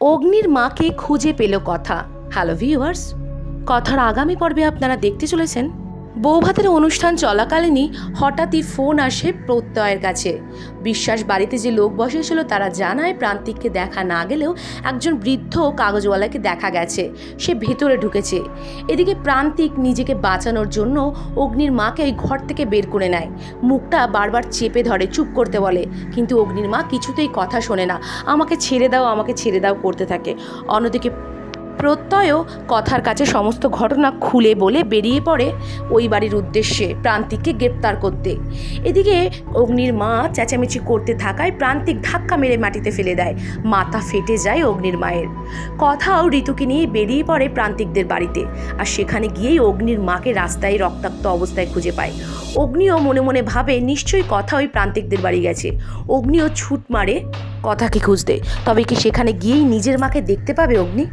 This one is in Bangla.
অগ্নির মাকে খুঁজে পেল কথা। হ্যালো ভিউয়ার্স কথার আগামী পর্বে আপনারা দেখতে চলেছেন বৌভাতের অনুষ্ঠান চলাকালীনই হঠাৎই ফোন আসে প্রত্যয়ের কাছে। বিশ্বাস বাড়িতে যে লোক বসেছিল তারা জানায় প্রান্তিককে দেখা না গেলেও একজন বৃদ্ধ কাগজওয়ালাকে দেখা গেছে। সে ভেতরে ঢুকেছে। এদিকে প্রান্তিক নিজেকে বাঁচানোর জন্য অগ্নির মাকে ওই ঘর থেকে বের করে নেয়। মুখটা বারবার চেপে ধরে, চুপ করতে বলে। কিন্তু অগ্নির মা কিছুতেই কথা শোনে না। আমাকে ছেড়ে দাও, আমাকে ছেড়ে দাও করতে থাকে। অন্যদিকে প্রত্যয়ও কথার কাছে সমস্ত ঘটনা খুলে বলে বেরিয়ে পড়ে ওই বাড়ির উদ্দেশ্যে প্রান্তিককে গ্রেপ্তার করতে। এদিকে অগ্নির মা চেঁচামেচি করতে থাকায় প্রান্তিক ধাক্কা মেরে মাটিতে ফেলে দেয়। মাথা ফেটে যায় অগ্নির মায়ের। কথাও ঋতুকে নিয়ে বেরিয়ে পড়ে প্রান্তিকদের বাড়িতে আর সেখানে গিয়েই অগ্নির মাকে রাস্তায় রক্তাক্ত অবস্থায় খুঁজে পায়। অগ্নিও মনে মনে ভাবে, নিশ্চয়ই কথা ওই প্রান্তিকদের বাড়ি গেছে। অগ্নিও ছুট মারে। কথাকে খুঁজতে? তবে কি সেখানে গিয়েই নিজের মাকে দেখতে পাবে অগ্নি?